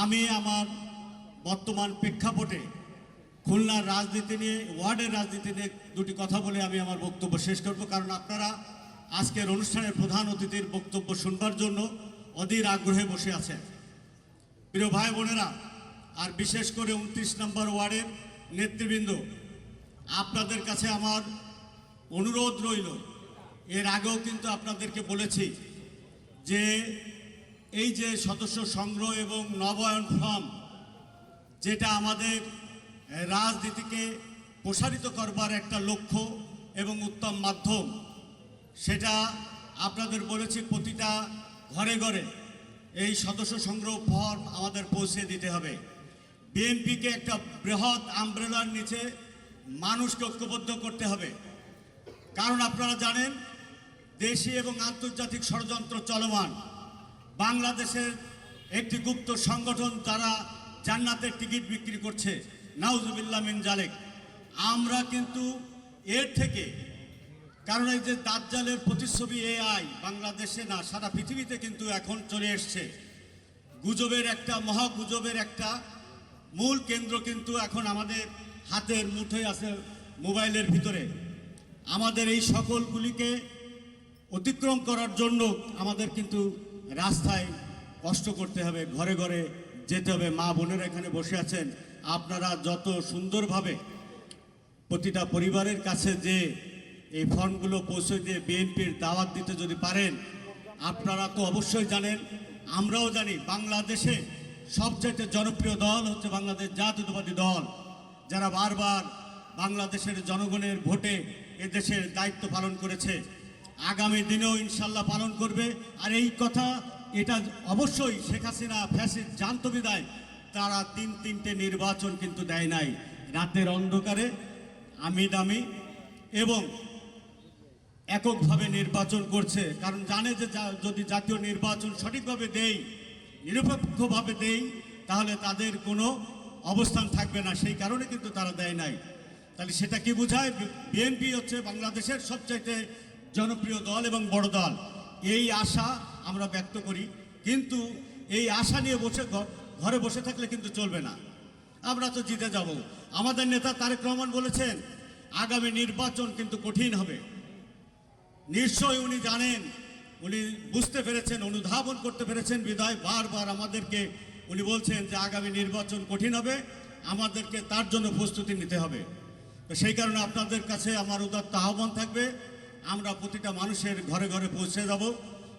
আমি আমার বর্তমান প্রেক্ষাপটে খুলনার রাজনীতি নিয়ে, ওয়ার্ডের রাজনীতি নিয়ে দুটি কথা বলে আমি আমার বক্তব্য শেষ করব। কারণ আপনারা আজকের অনুষ্ঠানের প্রধান অতিথির বক্তব্য শুনবার জন্য অধীর আগ্রহে বসে আছেন। প্রিয় ভাই বোনেরা, আর বিশেষ করে উনত্রিশ নম্বর ওয়ার্ডের নেতৃবৃন্দ, আপনাদের কাছে আমার অনুরোধ রইল। এর আগেও কিন্তু আপনাদেরকে বলেছি যে এই যে সদস্য সংগ্রহ এবং নবায়ন ফর্ম, যেটা আমাদের রাজনীতিকে প্রসারিত করবার একটা লক্ষ্য এবং উত্তম মাধ্যম, সেটা আপনাদের বলেছি প্রতিটা ঘরে ঘরে এই সদস্য সংগ্রহ ফর্ম আমাদের পৌঁছে দিতে হবে। বিএনপিকে একটা বৃহৎ আমব্রেলার নিচে মানুষকে ঐক্যবদ্ধ করতে হবে। কারণ আপনারা জানেন, দেশি এবং আন্তর্জাতিক ষড়যন্ত্র চলমান। বাংলাদেশের একটি গুপ্ত সংগঠন তারা জান্নাতের টিকিট বিক্রি করছে। নাউজুবিল্লাহ মিন জালেক। আমরা কিন্তু এর থেকে, কারণ এই যে দাজ্জালের প্রতিচ্ছবি এআই বাংলাদেশে না, সারা পৃথিবীতে কিন্তু এখন চলে এসছে। গুজবের একটা মহা গুজবের একটা মূল কেন্দ্র কিন্তু এখন আমাদের হাতের মুঠোয় আছে মোবাইলের ভিতরে। আমাদের এই সকলগুলিকে অতিক্রম করার জন্য আমাদের কিন্তু রাস্তায় কষ্ট করতে হবে, ঘরে ঘরে যেতে হবে। মা বোনেরা এখানে বসে আছেন। আপনারা যত সুন্দরভাবে প্রতিটা পরিবারের কাছে যে এই ফর্মগুলো পৌঁছে দিয়ে বিএনপির দাওয়াত দিতে যদি পারেন, আপনারা তো অবশ্যই জানেন, আমরাও জানি বাংলাদেশে সবচেয়ে জনপ্রিয় দল হচ্ছে বাংলাদেশ জাতীয়তাবাদী দল। যারা বারবার বাংলাদেশের জনগণের ভোটে এদেশের দায়িত্ব পালন করেছে। আগামী দিনেও ইনশাল্লাহ পালন করবে। আর এই কথা, এটা অবশ্যই শেখ হাসিনা ফ্যাসিদ জানত বিদায় তারা তিন তিনটে নির্বাচন কিন্তু দেয় নাই। রাতের অন্ধকারে আমি দামি এবং এককভাবে নির্বাচন করছে। কারণ জানে যে যা- যদি জাতীয় নির্বাচন সঠিকভাবে দেই, নিরপেক্ষভাবে দেই, তাহলে তাদের কোনো অবস্থান থাকবে না। সেই কারণে কিন্তু তারা দেয় নাই। তাহলে সেটা কি বোঝায়? বিএনপি হচ্ছে বাংলাদেশের সবচাইতে জনপ্রিয় দল এবং বড় দল। এই আশা আমরা ব্যক্ত করি। কিন্তু এই আশা নিয়ে বসে ঘরে বসে থাকলে কিন্তু চলবে না। আমরা তো জিতে যাব। আমাদের নেতা তারেক রহমান বলেছেন, আগামী নির্বাচন কিন্তু কঠিন হবে। নিশ্চয়ই উনি জানেন, উনি বুঝতে পেরেছেন, অনুধাবন করতে পেরেছেন বিদায়। বারবার আমাদেরকে উনি বলছেন যে আগামী নির্বাচন কঠিন হবে। আমাদেরকে তার জন্য প্রস্তুতি নিতে হবে। তো সেই কারণে আপনাদের কাছে আমার উদাত্ত আহ্বান থাকবে। আমরা প্রতিটা মানুষের ঘরে ঘরে পৌঁছে যাব।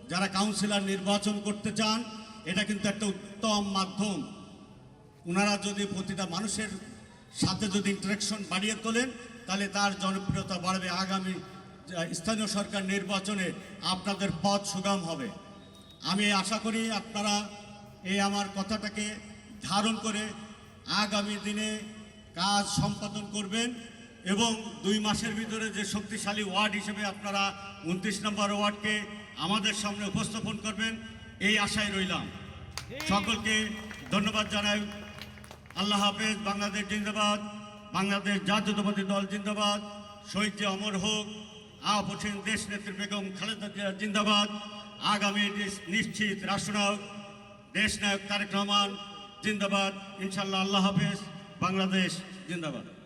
যারা কাউন্সিলর নির্বাচন করতে চান, এটা কিন্তু একটা উত্তম মাধ্যম। ওনারা যদি প্রতিটা মানুষের সাথে যদি ইন্টারাকশন বাড়িয়ে তোলেন, তাহলে তার জনপ্রিয়তা বাড়বে। আগামী স্থানীয় সরকার নির্বাচনে আপনাদের পথ সুগম হবে। আমি আশা করি আপনারা এই আমার কথাটাকে ধারণ করে আগামী দিনে কাজ সম্পাদন করবেন। এবং দুই মাসের ভিতরে যে শক্তিশালী ওয়ার্ড হিসেবে আপনারা উনত্রিশ নম্বর ওয়ার্ডকে আমাদের সামনে উপস্থাপন করবেন, এই আশায় রইলাম। সকলকে ধন্যবাদ জানাই। আল্লাহ হাফেজ, বাংলাদেশ জিন্দাবাদ, বাংলাদেশ জাতীয়তাবাদী দল জিন্দাবাদ, শহীদ যে অমর হোক, আপ হোসেন দেশ নেত্রী বেগম খালেদা জিন্দাবাদ, আগামী নিশ্চিত রাষ্ট্রনায়ক, দেশ নায়ক তারেক রহমান জিন্দাবাদ। ইনশাল্লাহ আল্লাহ হাফেজ, বাংলাদেশ জিন্দাবাদ।